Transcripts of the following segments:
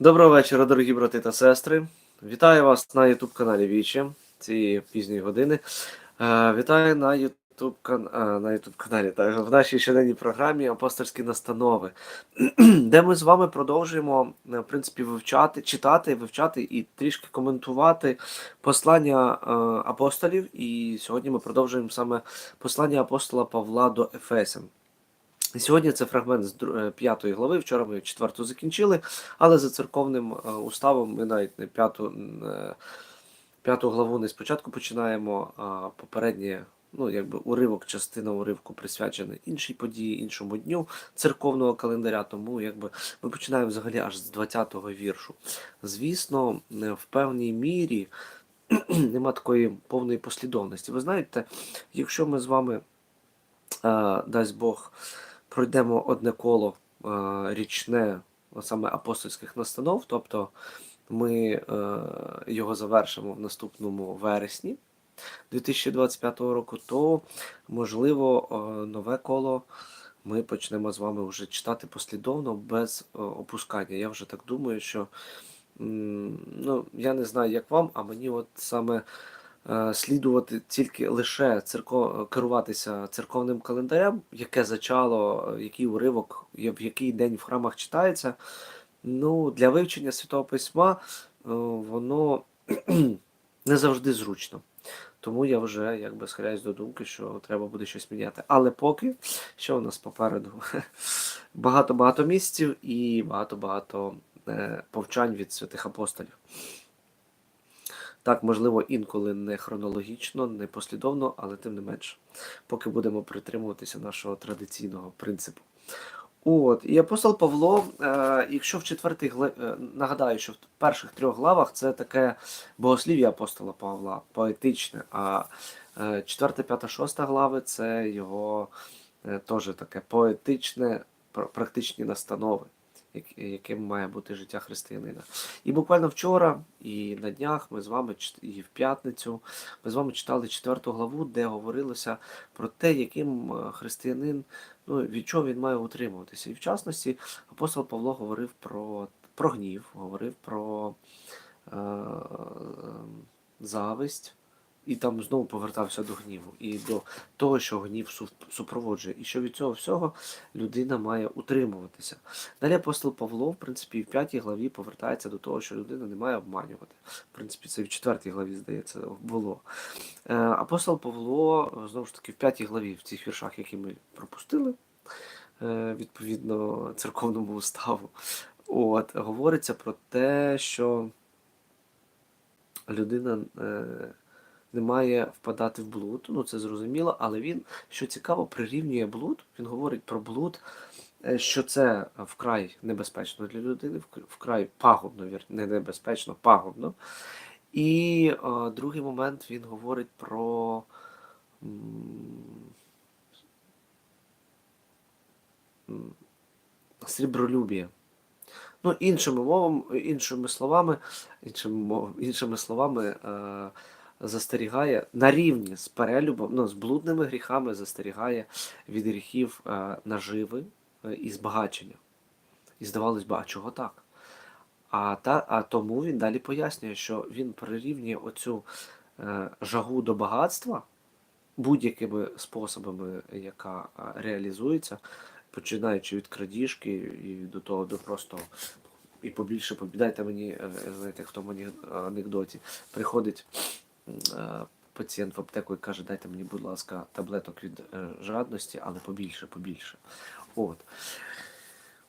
Доброго вечора, дорогі брати та сестри. Вітаю вас на YouTube каналі Вічі цієї пізньої години. Е, вітаю на YouTube, кан... на YouTube каналі та в нашій щоденній програмі Апостольські настанови, де ми з вами продовжуємо е, в принципі вивчати, читати, вивчати і трішки коментувати послання е, апостолів. І сьогодні ми продовжуємо саме послання апостола Павла до Ефесян. Сьогодні це фрагмент з е, п'ятої глави. Вчора ми четверту закінчили, але за церковним е, уставом ми навіть не п'яту, е, п'яту главу не спочатку починаємо, а попереднє, ну якби уривок, частина уривку присвячена іншій події, іншому дню церковного календаря. Тому якби ми починаємо взагалі аж з 20-го віршу. Звісно, в певній мірі нема такої повної послідовності. Ви знаєте, якщо ми з вами, дасть Бог, пройдемо одне коло е, річне, саме апостольських настанов, тобто ми е, його завершимо в наступному вересні 2025 року, то можливо е, нове коло ми почнемо з вами вже читати послідовно без е, опускання. Я вже так думаю, що ну, я не знаю, як вам, а мені от саме е, слідувати тільки лише церко... керуватися церковним календарем, яке зачало, е, який уривок, в який день в храмах читається. Ну, для вивчення Святого Письма е, воно не завжди зручно. Тому я вже якби схиляюсь до думки, що треба буде щось міняти. Але поки що у нас попереду багато-багато місяців і багато-багато е, повчань від святих апостолів. Так, можливо, інколи не хронологічно, не послідовно, але тим не менше, поки будемо притримуватися нашого традиційного принципу. От, і апостол Павло, е, якщо в четвертих е, нагадаю, що в перших трьох главах це таке богослів'я апостола Павла, поетичне, а е, четверта, п'ята, шоста глави це його е, теж таке поетичне, практичні настанови, яким має бути життя християнина. І буквально вчора і на днях ми з вами і в п'ятницю ми з вами читали четверту главу, де говорилося про те, яким е, християнин, ну від чого він має утримуватися. І в частності апостол Павло говорив про, про гнів, говорив про е, зависть. І там знову повертався до гніву і до того, що гнів супроводжує, і що від цього всього людина має утримуватися. Далі апостол Павло, в принципі, в п'ятій главі повертається до того, що людина не має обманювати. В принципі, це в четвертій главі, здається, було. Е, Апостол Павло, знову ж таки, в п'ятій главі, в цих віршах, які ми пропустили, е, відповідно церковному уставу, от, говориться про те, що людина е, не має впадати в блуд. Ну, це зрозуміло, але він, що цікаво, прирівнює блуд. Він говорить про блуд, е, що це вкрай небезпечно для людини, вкрай пагубно, не небезпечно, пагубно. І е, другий момент він говорить про. Срібролюбія. Ну, іншими мовами, іншими словами, іншими, мов- іншими словами, е, застерігає на рівні з перелюбом, ну, з блудними гріхами застерігає від гріхів е, наживи е, і збагачення. І здавалось би, а чого так? А, та, а тому він далі пояснює, що він прирівнює оцю е, жагу до багатства будь-якими способами, яка е, реалізується, починаючи від крадіжки і до того до просто і побільше побідайте мені, знаєте, хто анек- анекдоті приходить пацієнт в аптеку і каже, дайте мені, будь ласка, таблеток від е, жадності, але побільше, побільше. От.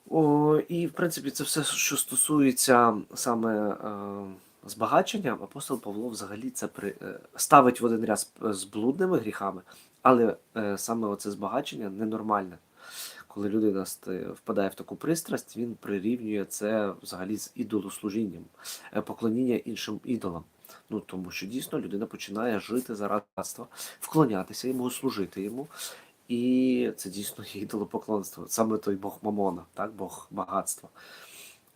О, і, в принципі, це все, що стосується саме е, збагачення, апостол Павло взагалі це при, е, ставить в один ряд з, блудними гріхами, але е, саме оце збагачення ненормальне. Коли людина впадає в таку пристрасть, він прирівнює це взагалі з ідолослужінням, е, поклоніння іншим ідолам. Ну тому що дійсно людина починає жити за радства, вклонятися йому, служити йому. І це дійсно ідолопоклонство. Саме той Бог Мамона, так, Бог багатства.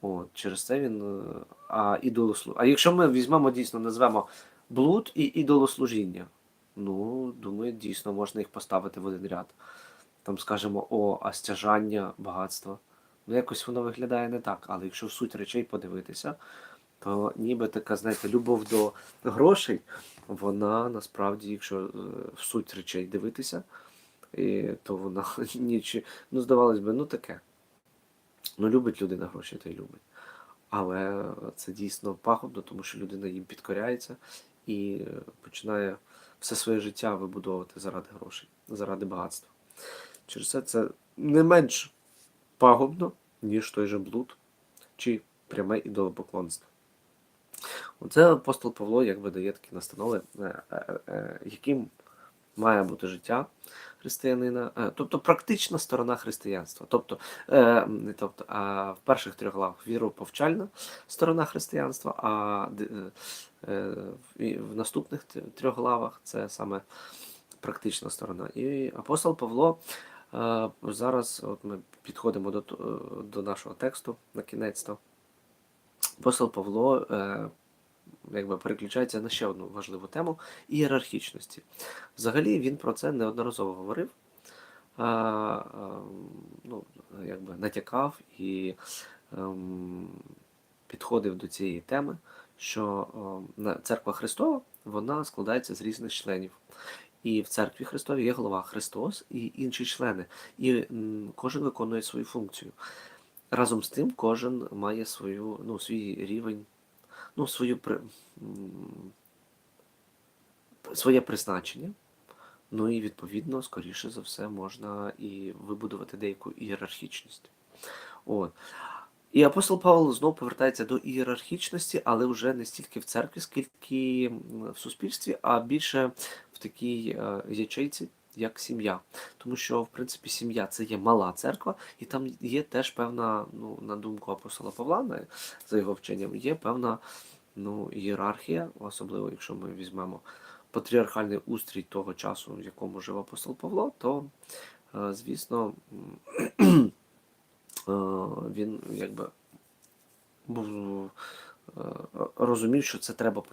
От, через це він. е, А ідолослу... А якщо ми візьмемо дійсно, назвемо блуд і ідолослужіння, ну, думаю, дійсно можна їх поставити в один ряд. Там скажемо, о, а стяжання багатства. Ну, якось воно виглядає не так. Але якщо в суть речей подивитися, то ніби така, знаєте, любов до грошей, вона насправді, якщо е, в суть речей дивитися, то вона нічі, ну, здавалось би, ну таке. Ну, любить людина гроші, то й любить. Але це дійсно пагубно, тому що людина їм підкоряється і е, починає все своє життя вибудовувати заради грошей, заради багатства. Через це це не менш пагубно, ніж той же блуд чи пряме ідолопоклонство. Оце апостол Павло якби дає такі настанови, е, е, е, яким має бути життя християнина, тобто практична сторона християнства. Тобто, тобто, в перших трьох главах віроповчальна сторона християнства, а в- наступних трьох главах це саме практична сторона. І апостол Павло зараз, от ми підходимо до, до нашого тексту на кінець. то Апостол Павло якби переключається на ще одну важливу тему ієрархічності. Взагалі він про це неодноразово говорив, а, а, ну, якби натякав і ем, підходив до цієї теми, що ем, церква Христова вона складається з різних членів. І в церкві Христовій є голова Христос і інші члени. І кожен виконує свою функцію. Разом з тим, кожен має свою, ну, свій рівень, ну, свою, при- своє призначення. Ну і відповідно, скоріше за все, можна і вибудувати деяку ієрархічність. От. І апостол Павло знову повертається до ієрархічності, але вже не стільки в церкві, скільки в суспільстві, а більше в такій е, ячейці, як сім'я. Тому що, в принципі, сім'я це є мала церква, і там є теж певна, ну, на думку апостола Павла, за його вченням, є певна ну, ієрархія, особливо якщо ми візьмемо патріархальний устрій того часу, в якому жив апостол Павло, то, е, звісно, е, він якби був розумів, що це треба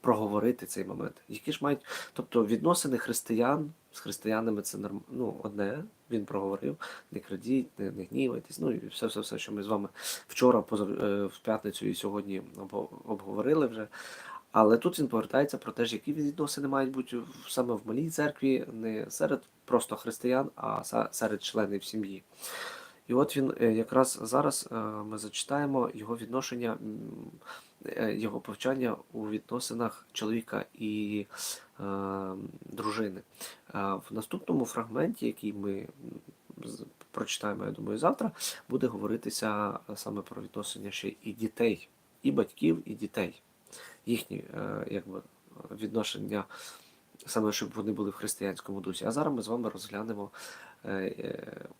проговорити цей момент. Які ж мають, тобто відносини християн з християнами це норм, ну, одне, він проговорив, не крадіть, не, не гнівайтесь, ну і все, все, все, що ми з вами вчора, позав- е, в п'ятницю і сьогодні обговорили вже. Але тут він повертається про те, які відносини мають бути саме в малій церкві, не серед просто християн, а серед членів сім'ї. І от він е, якраз зараз е, ми зачитаємо його відношення, е, його повчання у відносинах чоловіка і дружини. В наступному фрагменті, який ми прочитаємо, я думаю, завтра, буде говоритися саме про відношення ще і дітей, і батьків, і дітей. Їхні якби, відношення, саме щоб вони були в християнському дусі. А зараз ми з вами розглянемо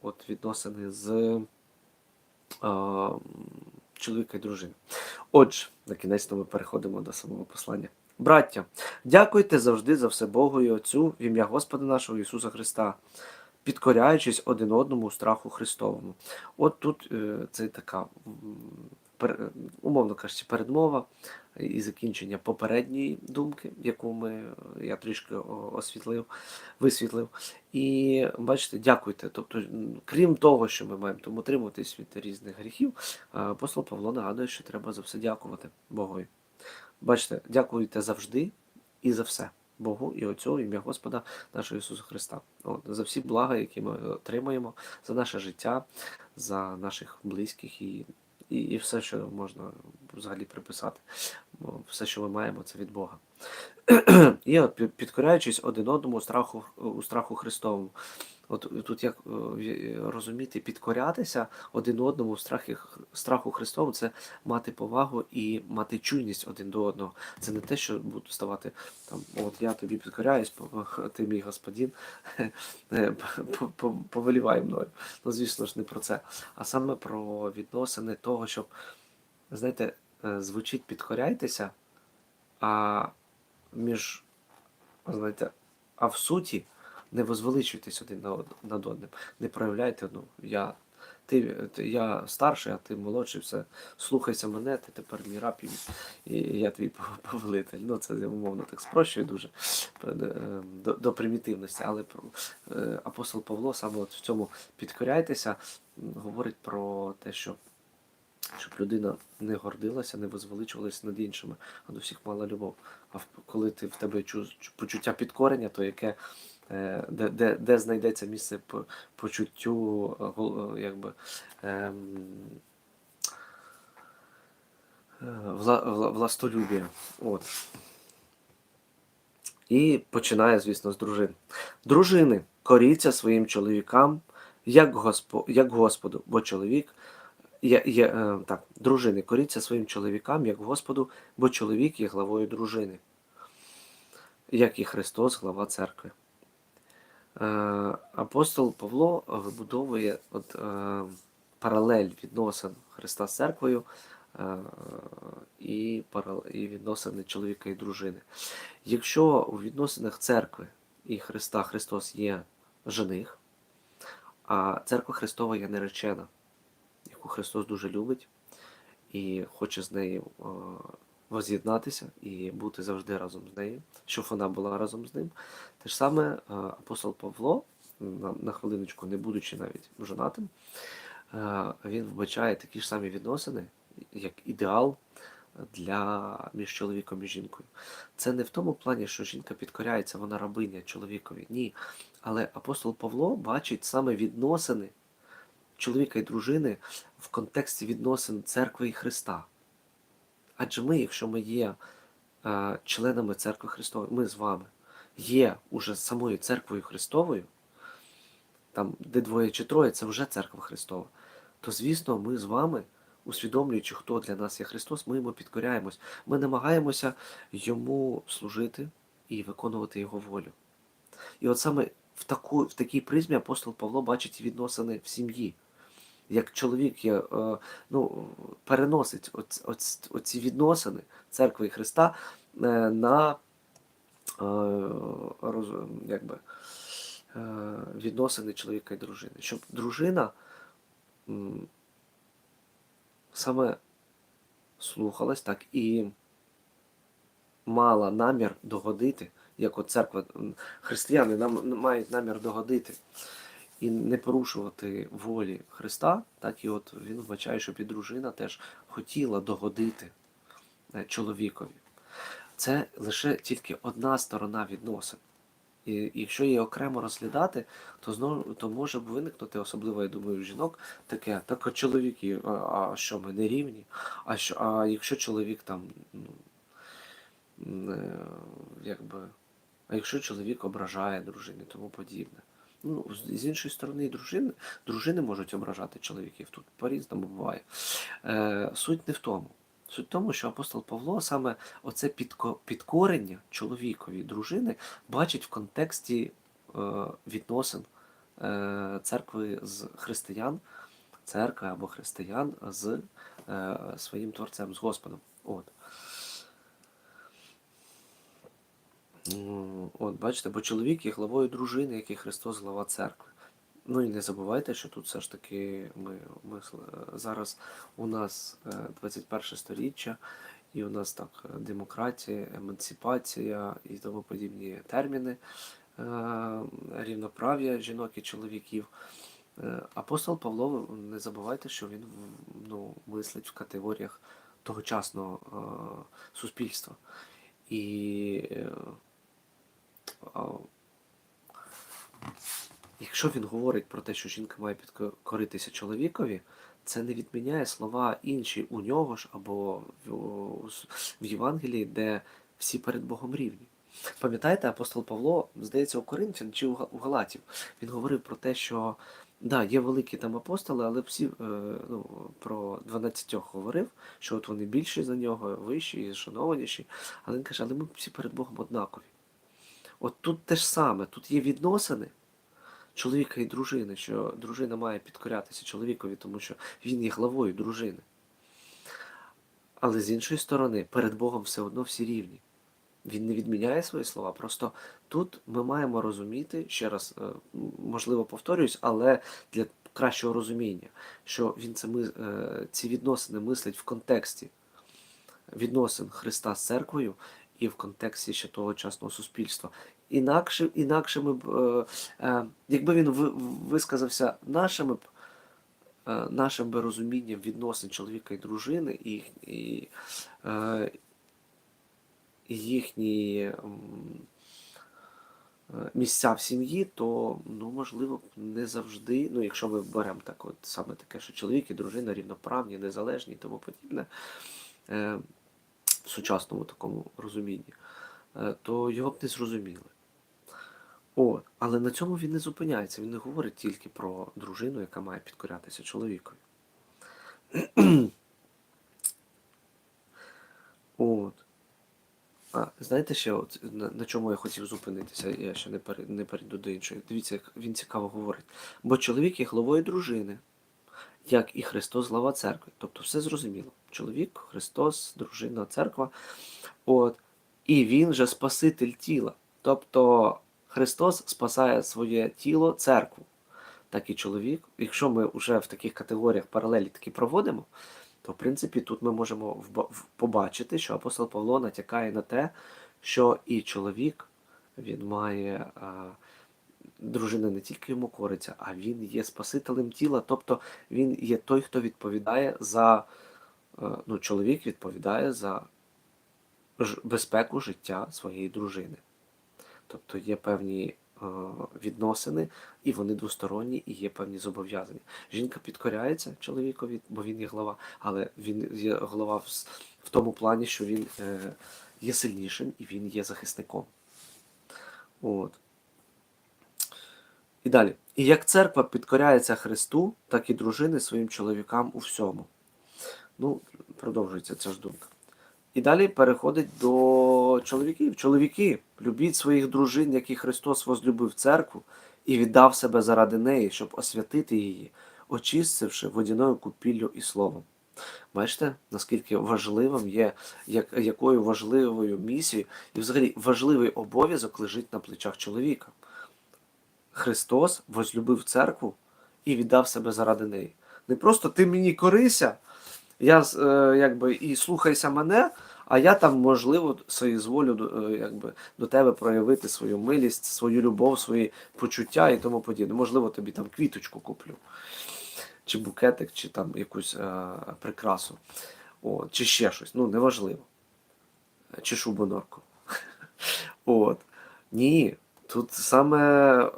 от відносини з е, чоловіка і дружини. Отже, на кінець ми переходимо до самого послання. Браття, дякуйте завжди за все Богу і Отцю в ім'я Господа нашого Ісуса Христа, підкоряючись один одному у страху Христовому. От тут е, це така, умовно кажучи, передмова і закінчення попередньої думки, яку ми, я трішки освітлив, висвітлив. І бачите, дякуйте. Тобто, крім того, що ми маємо тому утримуватись від різних гріхів, апостол Павло нагадує, що треба за все дякувати Богові. Бачите, дякуйте завжди і за все. Богу і Отцю, ім'я Господа нашого Ісуса Христа. От, за всі блага, які ми отримуємо, за наше життя, за наших близьких і, і, і все, що можна взагалі приписати. Бо все, що ми маємо, це від Бога. І от підкоряючись один одному у страху, у страху Христовому. От тут як е, розуміти, підкорятися один одному у страхі, страху Христовому, це мати повагу і мати чуйність один до одного. Це не те, що буду ставати там, от я тобі підкоряюсь, ти мій господин, е, по- по- повелівай мною. Ну, звісно ж, не про це, а саме про відносини того, щоб, знаєте, е, звучить підкоряйтеся, а між, знаєте, а в суті не возвеличуйтесь один над одним. Не проявляйте, ну, я, ти, я старший, а ти молодший, все, слухайся мене, ти тепер мій раб, і, я твій повелитель. Ну, це умовно так спрощую дуже е, до, до примітивності. Але е, апостол Павло саме от в цьому підкоряйтеся, говорить про те, що щоб людина не гордилася, не возвеличувалася над іншими, а до всіх мала любов. А коли ти в тебе чу- чу- почуття підкорення, то яке де, де, де знайдеться місце по- почуттю е, е, якби, ем, е, вла, вла, властолюбія. От. І починає, звісно, з дружин. Дружини, коріться своїм чоловікам, як, госпо, як Господу, бо чоловік є, є, е, так, дружини, коріться своїм чоловікам, як Господу, бо чоловік є главою дружини, як і Христос, глава церкви. Е, апостол Павло вибудовує от, е, паралель відносин Христа з церквою е, і, відносини чоловіка і дружини. Якщо у відносинах церкви і Христа Христос є жених, а церква Христова є наречена, яку Христос дуже любить і хоче з нею е, воз'єднатися і бути завжди разом з нею, щоб вона була разом з ним. Те ж саме е, апостол Павло, на, хвилиночку, не будучи навіть жонатим, е, він вбачає такі ж самі відносини, як ідеал для між чоловіком і жінкою. Це не в тому плані, що жінка підкоряється, вона рабиня чоловікові. Ні. Але апостол Павло бачить саме відносини чоловіка і дружини в контексті відносин церкви і Христа. Адже ми, якщо ми є е, членами церкви Христової, ми з вами є уже самою церквою Христовою, там, де двоє чи троє, це вже церква Христова, то звісно, ми з вами, усвідомлюючи, хто для нас є Христос, ми йому підкоряємось. Ми намагаємося йому служити і виконувати його волю. І от саме в, таку, в такій призмі апостол Павло бачить відносини в сім'ї. Як чоловік є, е, ну, переносить оц, оц, оці відносини церкви Христа е, на роз, якби, е, відносини чоловіка і дружини. Щоб дружина саме слухалась так і мала намір догодити, як от церква, християни нам мають намір догодити і не порушувати волі Христа, так і от він вбачає, щоб і дружина теж хотіла догодити е, чоловікові. Це лише тільки одна сторона відносин. І якщо її окремо розглядати, то знову то може виникнути, особливо, я думаю, в жінок таке, так а чоловіки, а, що ми не рівні? А що, а якщо чоловік там, ну, не, якби, а якщо чоловік ображає дружину і тому подібне. Ну, з іншої сторони, дружини, дружини можуть ображати чоловіків. Тут по-різному буває. Е, суть не в тому. Суть в тому, що апостол Павло саме оце підкорення чоловікові дружини бачить в контексті е, відносин е, церкви з християн, церкви або християн з е, своїм творцем, з Господом. От. От, бачите, бо чоловік є главою дружини, як і Христос глава церкви. Ну і не забувайте, що тут все ж таки ми, ми зараз у нас е, 21 сторіччя, і у нас так е, демократія, емансипація і тому подібні терміни, е, рівноправ'я жінок і чоловіків. Е, Апостол Павло, не забувайте, що він ну, мислить в категоріях тогочасного е, суспільства. І е, якщо він говорить про те, що жінка має підкоритися чоловікові, це не відміняє слова інші у нього ж або в, Євангелії, де всі перед Богом рівні. Пам'ятаєте, апостол Павло, здається, у Коринфян чи у Галатів, він говорив про те, що да, є великі там апостоли, але всі е, ну, про 12 говорив, що от вони більші за нього, вищі і шанованіші. Але він каже, але ми всі перед Богом однакові. От тут те ж саме, тут є відносини чоловіка і дружини, що дружина має підкорятися чоловікові, тому що він є главою дружини. Але з іншої сторони, перед Богом все одно всі рівні. Він не відміняє свої слова. Просто тут ми маємо розуміти, ще раз, е, можливо, повторююсь, але для кращого розуміння, що він це ми, е, ці відносини мислить в контексті відносин Христа з церквою і в контексті ще тогочасного суспільства. Інакше, інакше ми б, е, е, якби він висказався нашими б е, нашим би розумінням відносин чоловіка і дружини і, їхні е, місця в сім'ї, то ну, можливо, не завжди, ну, якщо ми беремо так, от саме таке, що чоловік і дружина рівноправні, незалежні і тому подібне, в сучасному такому розумінні, то його б не зрозуміли. От. Але на цьому він не зупиняється. Він не говорить тільки про дружину, яка має підкорятися чоловікові. От. А, знаєте ще, от, на, на чому я хотів зупинитися, я ще не, пере, не перейду до іншої. Дивіться, як він цікаво говорить. Бо чоловік є главою дружини, як і Христос глава церкви. Тобто все зрозуміло. Чоловік, Христос, дружина, церква. От. І він же Спаситель тіла. Тобто Христос спасає своє тіло, церкву. Так і чоловік. Якщо ми вже в таких категоріях паралелі такі проводимо, то в принципі тут ми можемо побачити, що апостол Павло натякає на те, що і чоловік він має дружина не тільки йому кориться, а він є спасителем тіла, тобто він є той, хто відповідає за е, ну, чоловік відповідає за безпеку життя своєї дружини. Тобто є певні е, відносини, і вони двосторонні, і є певні зобов'язання. Жінка підкоряється чоловікові, бо він є глава, але він є глава в, тому плані, що він е, є сильнішим і він є захисником. От. І далі. І як церква підкоряється Христу, так і дружини своїм чоловікам у всьому. Ну, продовжується ця ж думка. І далі переходить до чоловіків. Чоловіки, любіть своїх дружин, як і Христос возлюбив церкву і віддав себе заради неї, щоб освятити її, очистивши водяною купіллю і словом. Бачите, наскільки важливим є, як, якою важливою місією, і взагалі важливий обов'язок лежить на плечах чоловіка. Христос возлюбив церкву і віддав себе заради неї. Не просто ти мені корися, я е, якби і слухайся мене, а я там, можливо, свої зволю до- е, якби, до тебе проявити свою милість, свою любов, свої почуття і тому подібне. Можливо, тобі там квіточку куплю, чи букетик, чи там якусь е, прикрасу, От, чи ще щось. Ну, неважливо. Чи шубонорку. От. Ні. Тут саме е,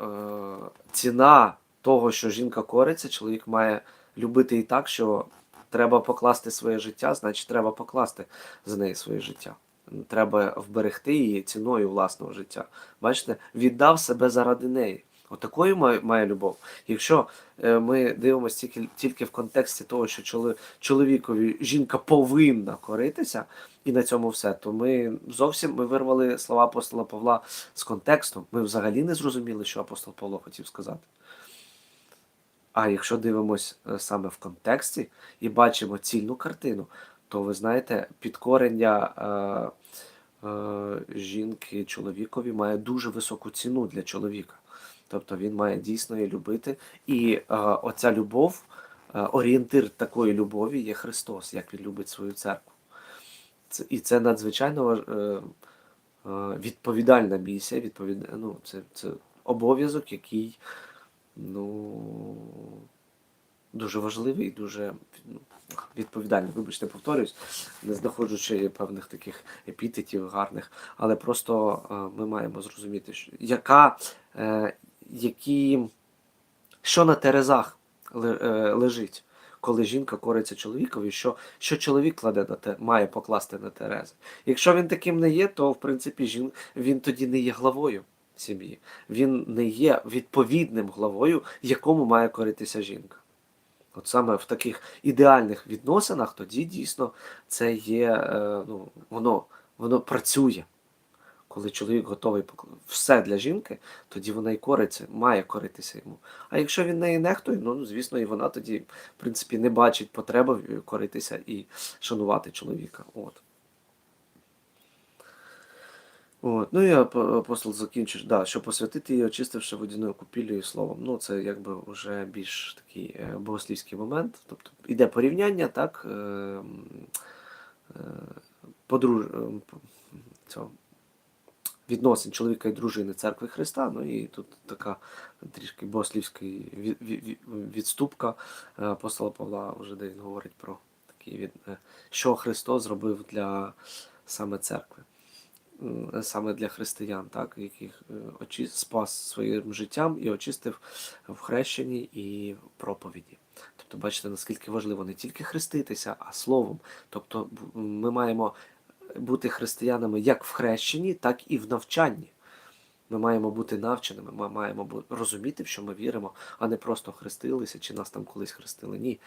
ціна того, що жінка кориться, чоловік має любити і так, що треба покласти своє життя, значить треба покласти за неї своє життя. Треба вберегти її ціною власного життя. Бачите, віддав себе заради неї. Отакою має, має любов. Якщо е, ми дивимося тільки, тільки в контексті того, що чоло- чоловікові жінка повинна коритися, і на цьому все, то ми зовсім ми вирвали слова апостола Павла з контексту. Ми взагалі не зрозуміли, що апостол Павло хотів сказати. А якщо дивимось е, саме в контексті і бачимо цільну картину, то ви знаєте, підкорення е, е, жінки чоловікові має дуже високу ціну для чоловіка. Тобто він має дійсно її любити. І е, оця любов, е, орієнтир такої любові є Христос, як він любить свою церкву. Це, і це надзвичайно е, е, відповідальна місія, відповід... ну, це, це обов'язок, який ну, дуже важливий і дуже ну, відповідальний. Вибачте, повторюсь, не знаходжучи певних таких епітетів гарних, але просто е, ми маємо зрозуміти, яка, е, які, що на терезах е, лежить. Коли жінка кориться чоловікові, що, що чоловік кладе на те, має покласти на терези. Якщо він таким не є, то в принципі жін, він тоді не є главою сім'ї. Він не є відповідним главою, якому має коритися жінка. От саме в таких ідеальних відносинах тоді дійсно це є, е, ну, воно, воно працює. Коли чоловік готовий все для жінки, тоді вона і кориться, має коритися йому. А якщо він неї нехтує, ну звісно, і вона тоді, в принципі, не бачить потреби коритися і шанувати чоловіка. От. От. Ну і апостол закінчиш, да, що посвятити її, очистивши водяною купіллю і словом. Ну, це якби вже більш такий е, богослівський момент. Тобто іде порівняння, так, е, е, подруж... цього, відносин чоловіка і дружини церкви Христа. Ну і тут така трішки богослівська від- від- від- відступка апостола Павла, вже де він говорить про такі що Христос зробив для саме церкви. Саме для християн, так, яких е, очі спас своїм життям і очистив в хрещенні і проповіді. Тобто, бачите, наскільки важливо не тільки хреститися, а словом. Тобто, ми маємо бути християнами як в хрещенні, так і в навчанні. Ми маємо бути навченими, ми маємо розуміти, в що ми віримо, а не просто хрестилися, чи нас там колись хрестили. Ні.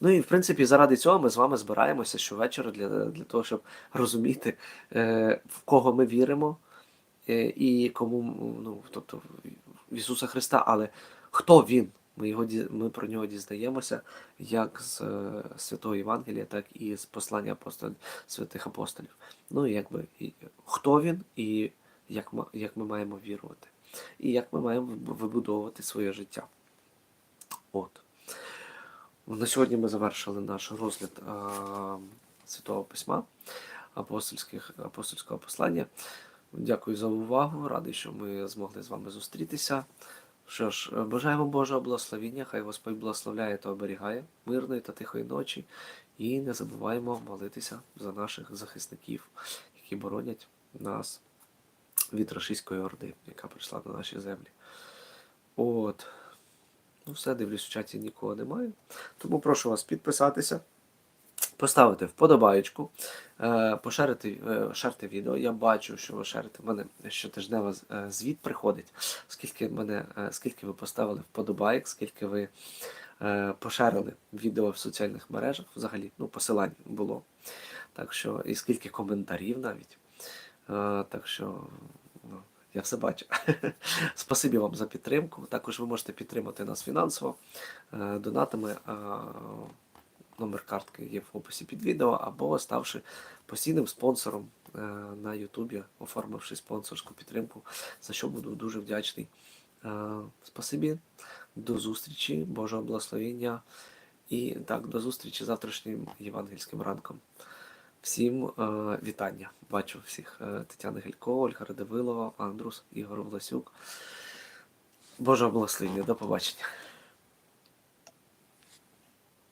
Ну і в принципі, заради цього ми з вами збираємося щовечора для, для того, щоб розуміти, е, в кого ми віримо е, і кому, ну, тобто в Ісуса Христа, але хто Він? Ми, його, ми про нього дізнаємося як з е, Святого Євангелія, так і з послання апостолів, святих апостолів. Ну, якби хто він і як ми, як ми маємо вірувати, і як ми маємо вибудовувати своє життя. От. На сьогодні ми завершили наш розгляд а, Святого Письма, апостольських, апостольського послання. Дякую за увагу. Радий, що ми змогли з вами зустрітися. Що ж, бажаємо Божого благословіння, хай Господь благословляє та оберігає мирної та тихої ночі. І не забуваємо молитися за наших захисників, які боронять нас від рашистської орди, яка прийшла на наші землі. От. Ну, все, дивлюсь, в чаті нікого немає. Тому прошу вас підписатися, поставити вподобаєчку, е, поширити е, шерте відео. Я бачу, що ви шерите. В мене щотижнево е, звіт приходить. Скільки, мене, скільки ви поставили вподобайок, скільки ви поширили відео в соціальних мережах, взагалі, ну, посилань було. Так що, і скільки коментарів навіть. Так що, ну, я все бачу. Спасибі вам за підтримку. Також ви можете підтримати нас фінансово е, донатами. Номер картки є в описі під відео, або ставши постійним спонсором е, на Ютубі, оформивши спонсорську підтримку, за що буду дуже вдячний. Е, Спасибі, до зустрічі, Божого благословення і так, до зустрічі завтрашнім євангельським ранком. Всім е, вітання. Бачу всіх. Е, Тетяна Гелько, Ольга Радивилова, Андрус, Ігор Власюк. Божого благословення. До побачення.